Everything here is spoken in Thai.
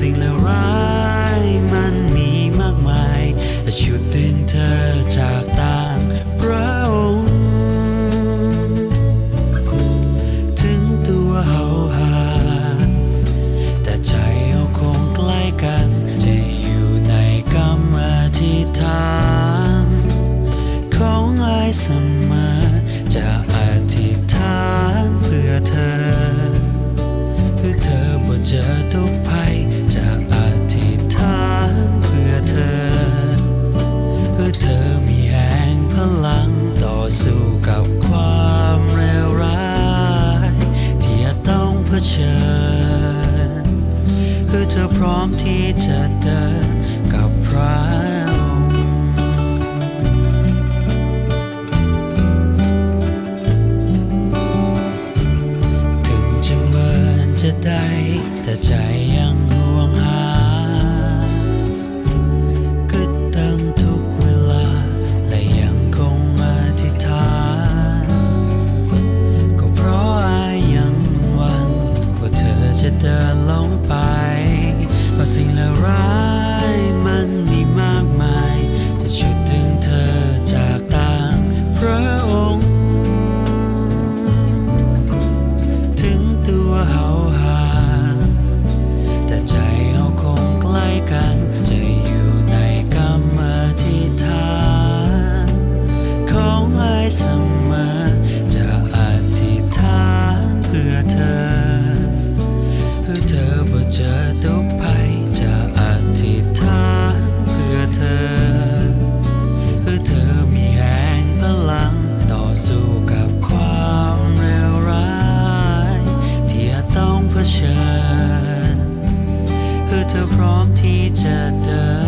สิ่งเลวร้ายมันมีมากมายแต่ชุดดึงเธอจากต่างพระองค์ถึงตัวเฮาหาแต่ใจเราคงใกล้กัน จะอยู่ในกรรมอธิษฐานของไอเสมอจะอธิษฐานเพื่อเธอ เพื่อเธอบ่เจอทุกภั เธอพร้อมที่จะเดินกับพระ passing around 提着灯